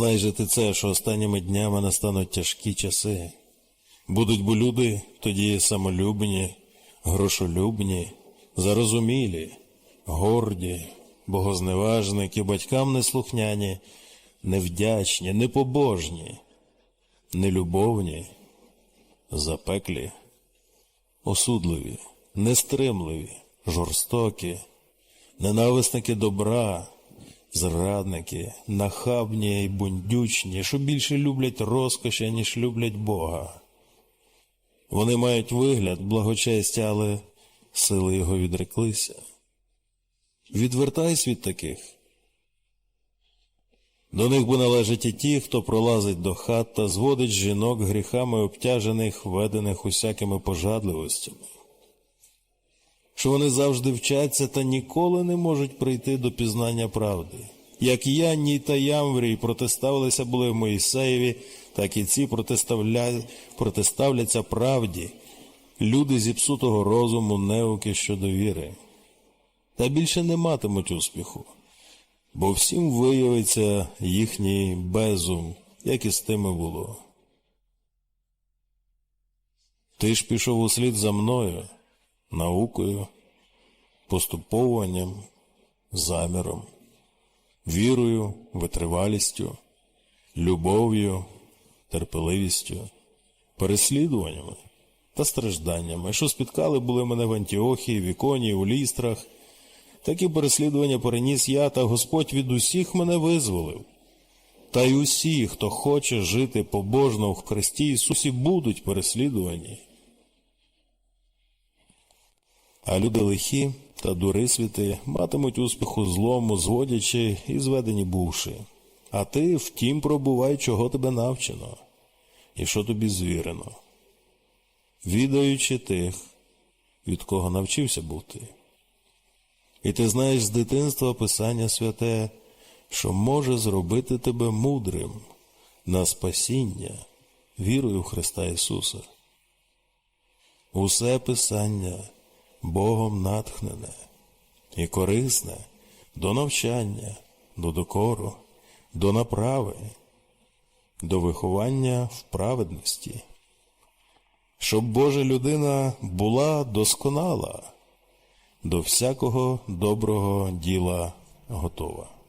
Знай же ти це, що останніми днями настануть тяжкі часи. Будуть бо люди тоді самолюбні, грошолюбні, зарозумілі, горді, богозневажники, батькам неслухняні, невдячні, непобожні, нелюбовні, запеклі, осудливі, нестримливі, жорстокі, ненависники добра, зрадники, нахабні й бундючні, що більше люблять розкоші, ніж люблять Бога. Вони мають вигляд благочестя, але сили його відреклися. Відвертайся від таких. До них бо належать і ті, хто пролазить до хат та зводить жінок гріхами обтяжених, ведених усякими пожадливостями. Що вони завжди вчаться та ніколи не можуть прийти до пізнання правди. Як Янній та Ямврій протиставилися були в Моїсеєві, так і ці протиставля... протиставляться правді, люди зіпсутого розуму, неуки щодо віри. Та більше не матимуть успіху, бо всім виявиться їхній безум, як і з тими було. Ти ж пішов услід за мною, наукою, поступовуванням, заміром, вірою, витривалістю, любов'ю, терпеливістю, переслідуваннями та стражданнями, що спіткали були мене в Антіохії, в Іконі, у лістрах. Такі переслідування переніс я, та Господь від усіх мене визволив. Та й усі, хто хоче жити побожно в Христі Ісусі, будуть переслідувані. А люди лихі та дурисвіти матимуть успіху злому, зводячи і зведені бувши. А ти втім пробувай, чого тебе навчено, і що тобі звірено, відаючи тих, від кого навчився бути. І ти знаєш з дитинства Писання святе, що може зробити тебе мудрим на спасіння вірою в Христа Ісуса. Усе Писання Богом натхнене і корисне до навчання, до докору, до направи, до виховання в праведності, щоб Божа людина була досконала, до всякого доброго діла готова.